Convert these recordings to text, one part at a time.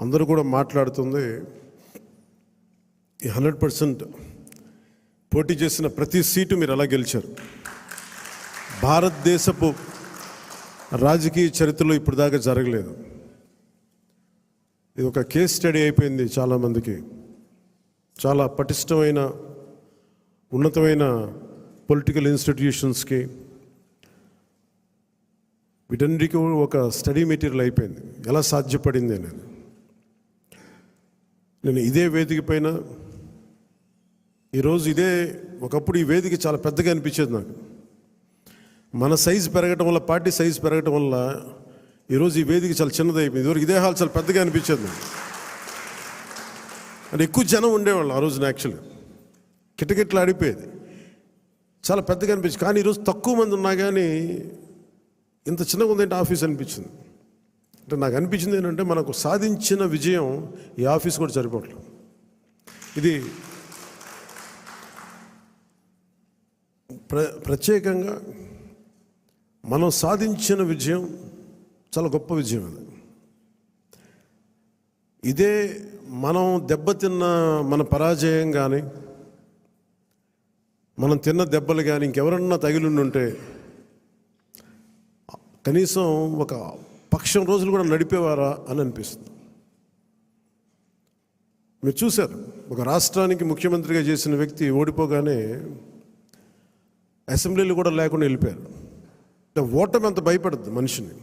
అందరూ కూడా మాట్లాడుతుంది. ఈ హండ్రెడ్ పర్సెంట్ పోటీ చేసిన ప్రతి సీటు మీరు ఎలా గెలిచారు. భారతదేశపు రాజకీయ చరిత్రలో ఇప్పుడు దాకా జరగలేదు. ఇది ఒక కేస్ స్టడీ అయిపోయింది చాలామందికి. చాలా పటిష్టమైన ఉన్నతమైన పొలిటికల్ ఇన్స్టిట్యూషన్స్కి. వీటన్నిటికీ ఒక స్టడీ మెటీరియల్ అయిపోయింది. ఎలా సాధ్యపడింది అనేది. నేను ఇదే వేదిక పైన ఈరోజు ఇదే ఒకప్పుడు ఈ వేదిక చాలా పెద్దగా అనిపించేది నాకు. మన సైజు పెరగటం వల్ల పార్టీ సైజు పెరగటం వల్ల ఈరోజు ఈ వేదిక చాలా చిన్నది అయిపోయింది. ఇదివరకు ఇదే హాల్ చాలా పెద్దగా అనిపించేది నాకు. అంటే ఎక్కువ జనం ఉండేవాళ్ళు ఆ రోజున యాక్చువల్లీ కిటకిట్లు ఆడిపోయేది. చాలా పెద్దగా అనిపించింది. కానీ ఈరోజు తక్కువ మంది ఉన్నా కానీ ఇంత చిన్నగా ఉందంటే ఆఫీస్ అనిపించింది. అంటే నాకు అనిపించింది ఏంటంటే మనకు సాధించిన విజయం ఈ ఆఫీస్ కూడా సరిపోవట్లేదు. ఇది ప్ర ప్రత్యేకంగా మనం సాధించిన విజయం చాలా గొప్ప విజయం అది ఇదే మనం దెబ్బతిన్న మన పరాజయం కానీ మనం తిన్న దెబ్బలు కానీ ఇంకెవరన్నా తగిలిండి ఉంటే కనీసం ఒక పక్షం రోజులు కూడా నడిపేవారా అని అనిపిస్తుంది. మీరు చూశారు ఒక రాష్ట్రానికి ముఖ్యమంత్రిగా చేసిన వ్యక్తి ఓడిపోగానే అసెంబ్లీలు కూడా లేకుండా వెళ్ళిపోయారు. అంటే ఓటమి అంత భయపడద్దు మనిషిని.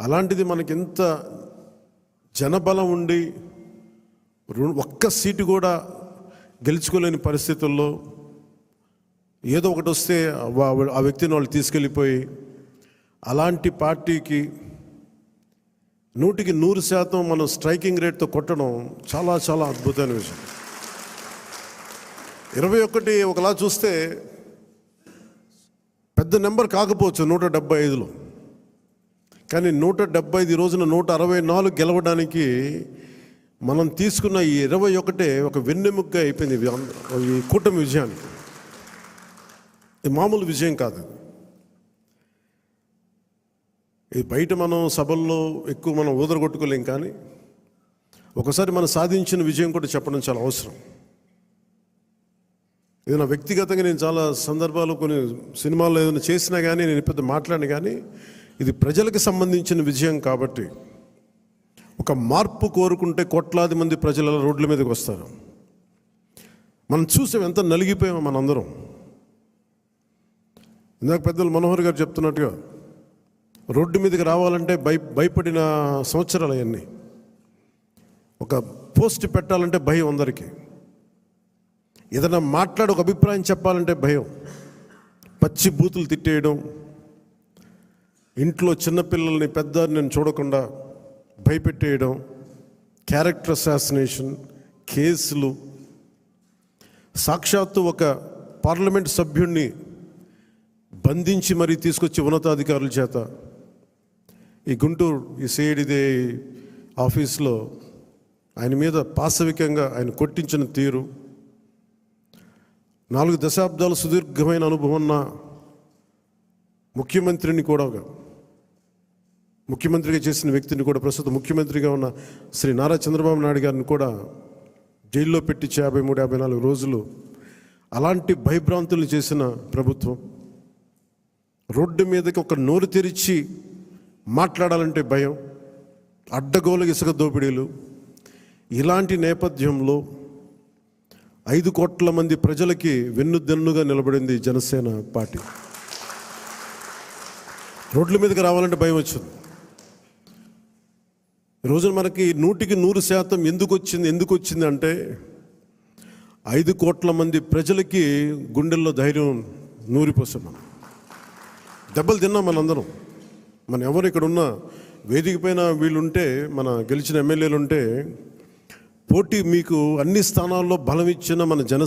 అలాంటిది మనకి ఎంత జనబలం ఉండి ఒక్క సీటు కూడా గెలుచుకోలేని పరిస్థితుల్లో ఏదో ఒకటి వస్తే ఆ వ్యక్తిని వాళ్ళు తీసుకెళ్ళిపోయి అలాంటి పార్టీకి నూటికి నూరు శాతం మనం స్ట్రైకింగ్ రేట్తో కొట్టడం చాలా చాలా అద్భుతమైన విషయం. ఇరవై ఒకటి ఒకలా చూస్తే పెద్ద నెంబర్ కాకపోవచ్చు నూట డెబ్బై ఐదులో. కానీ నూట డెబ్బై ఐదు రోజున నూట అరవై నాలుగు గెలవడానికి మనం తీసుకున్న ఈ ఇరవై ఒకటే ఒక వెన్నెముగ్గా అయిపోయింది ఈ కూటమి విజయానికి. ఇది మామూలు విజయం కాదు. ఇది. బయట మనం సభల్లో ఎక్కువ మనం ఊదరగొట్టుకోలేం కానీ ఒకసారి మనం సాధించిన విజయం కూడా చెప్పడం చాలా అవసరం ఏదైనా వ్యక్తిగతంగా నేను చాలా సందర్భాలు కొన్ని సినిమాల్లో ఏదైనా చేసినా కానీ నేను పెద్ద మాట్లాడిన కానీ ఇది ప్రజలకు సంబంధించిన విజయం కాబట్టి ఒక మార్పు కోరుకుంటే కోట్లాది మంది ప్రజల రోడ్ల మీదకి వస్తారు మనం చూసాం ఎంత నలిగిపోయామో మనందరం ఇందాక పెద్దలు మనోహర్ గారు చెప్తున్నట్టుగా రోడ్డు మీదకి రావాలంటే భయ భయపడిన సంవత్సరాలు అవన్నీ. ఒక పోస్ట్ పెట్టాలంటే భయం అందరికీ. ఏదైనా మాట్లాడి ఒక అభిప్రాయం చెప్పాలంటే భయం. పచ్చి బూతులు తిట్టేయడం ఇంట్లో చిన్నపిల్లల్ని పెద్ద నేను చూడకుండా భయపెట్టేయడం క్యారెక్టర్ అసాసినేషన్ కేసులు సాక్షాత్తు ఒక పార్లమెంట్ సభ్యుణ్ణి బంధించి మరీ తీసుకొచ్చి ఉన్నతాధికారుల చేత ఈ గుంటూరు ఈ సేడిదే ఆఫీస్లో ఆయన మీద పాశవికంగా ఆయన కొట్టించిన తీరు నాలుగు దశాబ్దాల సుదీర్ఘమైన అనుభవం ఉన్న ముఖ్యమంత్రిని కూడా ముఖ్యమంత్రిగా చేసిన వ్యక్తిని కూడా ప్రస్తుతం ముఖ్యమంత్రిగా ఉన్న శ్రీ నారా చంద్రబాబు నాయుడు గారిని కూడా జైల్లో పెట్టించి యాభై మూడు యాభై నాలుగు రోజులు అలాంటి భయభ్రాంతులు చేసిన ప్రభుత్వం. రోడ్డు మీదకి ఒక నోరు తెరిచి మాట్లాడాలంటే భయం అడ్డగోలు ఇసుక దోపిడీలు. ఇలాంటి నేపథ్యంలో ఐదు కోట్ల మంది ప్రజలకి వెన్నుదెన్నుగా నిలబడింది జనసేన పార్టీ. రోడ్ల మీదకి రావాలంటే భయం వచ్చింది. ఈరోజు రోజున మనకి నూటికి నూరు శాతం ఎందుకు వచ్చింది ఎందుకు వచ్చింది అంటే ఐదు కోట్ల మంది ప్రజలకి గుండెల్లో ధైర్యం నూరిపోసాం మనం. దెబ్బలు తిన్నాం మనందరం. మన ఎవరు ఇక్కడ ఉన్న వేదిక పైన వీళ్ళుంటే మన గెలిచిన ఎమ్మెల్యేలు ఉంటే పోటీ మీకు అన్ని స్థానాల్లో బలం ఇచ్చిన మన జనసేన